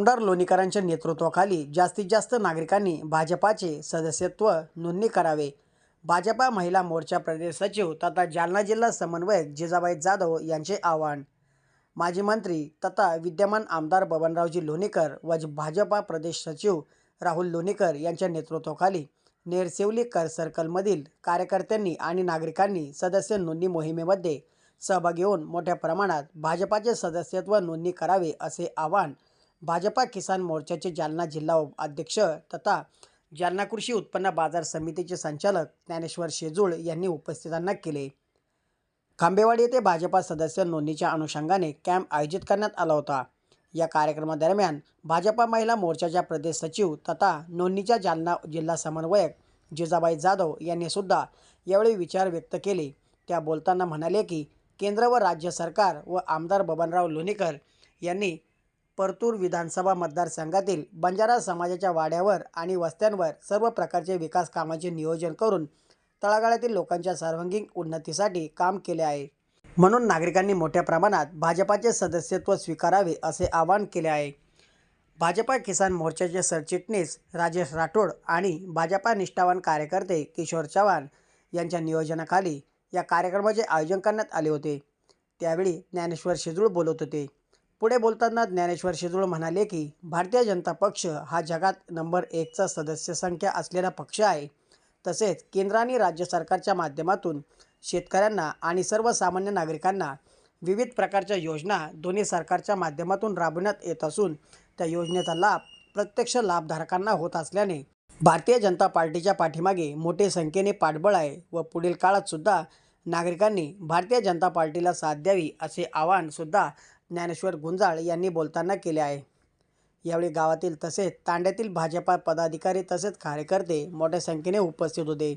आमदार लोणीकरांच्या नेतृत्वाखाली जास्तीत जास्त नागरिकांनी भाजपाचे सदस्यत्व नोंदणी करावे. भाजपा महिला मोर्चा प्रदेश सचिव तथा जालना जिल्हा समन्वयक जिजाबाई जाधव यांचे आवाहन. माजी मंत्री तथा विद्यमान आमदार बबनरावजी लोणीकर व भाजपा प्रदेश सचिव राहुल लोणीकर यांच्या नेतृत्वाखाली नेरसेवली कर सर्कलमधील कार्यकर्त्यांनी आणि नागरिकांनी सदस्य नोंदणी मोहिमेमध्ये सहभागी होऊन मोठ्या प्रमाणात भाजपाचे सदस्यत्व नोंदणी करावे असे आवाहन भाजपा किसान मोर्चाचे जालना जिल्हा अध्यक्ष तथा जालना कृषी उत्पन्न बाजार समितीचे संचालक ज्ञानेश्वर शेजूळ यांनी उपस्थितांना केले. खांबेवाडी येथे भाजपा सदस्य नोंदणीच्या अनुषंगाने कॅम्प आयोजित करण्यात आला होता. या कार्यक्रमादरम्यान भाजपा महिला मोर्चाच्या प्रदेश सचिव तथा नोंदणीच्या जालना जिल्हा समन्वयक जिजाबाई जाधव यांनी सुद्धा यावेळी विचार व्यक्त केले. त्या बोलताना म्हणाले की केंद्र व राज्य सरकार व आमदार बबनराव लोणीकर यांनी परतूर विधानसभा मतदारसंघातील बंजारा समाजाच्या वाड्यावर आणि वस्त्यांवर सर्व प्रकारचे विकास कामाचे नियोजन करून तळागाळातील लोकांच्या सर्वांगीण उन्नतीसाठी काम केले आहे. म्हणून नागरिकांनी मोठ्या प्रमाणात भाजपाचे सदस्यत्व स्वीकारावे असे आवाहन केले आहे. भाजपा किसान मोर्चाचे सरचिटणीस राजेश राठोड आणि भाजपा निष्ठावान कार्यकर्ते किशोर चव्हाण यांच्या नियोजनाखाली या कार्यक्रमाचे आयोजन करण्यात आले होते. त्यावेळी ज्ञानेश्वर शिजूळ बोलत होते. पुढे बोलताना ज्ञानेश्वर शिजूळ म्हणाले की भारतीय जनता पक्ष हा जगात नंबर एकचा सदस्य संख्या असलेला पक्ष आहे. तसेच केंद्र आणि राज्य सरकारच्या माध्यमातून शेतकऱ्यांना आणि सर्वसामान्य नागरिकांना विविध प्रकारच्या योजना दोन्ही सरकारच्या माध्यमातून राबवण्यात येत असून त्या योजनेचा लाभ प्रत्यक्ष लाभधारकांना होत असल्याने भारतीय जनता पार्टीच्या पाठीमागे मोठे संख्येने पाठबळ आहे व पुढील काळात सुद्धा नागरिकांनी भारतीय जनता पार्टीला साथ द्यावी असे आवाहनसुद्धा ज्ञानेश्वर गुंजाळ यांनी बोलताना केले आहे. यावेळी गावातील तसेच तांड्यातील भाजपा पदाधिकारी तसेच कार्यकर्ते मोठ्या संख्येने उपस्थित होते.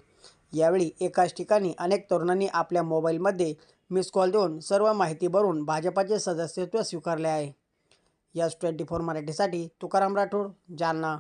यावेळी एकाच ठिकाणी अनेक तरुणांनी आपल्या मोबाईलमध्ये मिस कॉल देऊन सर्व माहिती भरून भाजपाचे सदस्यत्व स्वीकारले आहे. यस ट्वेंटी फोर मराठीसाठी तुकाराम राठोड जालना.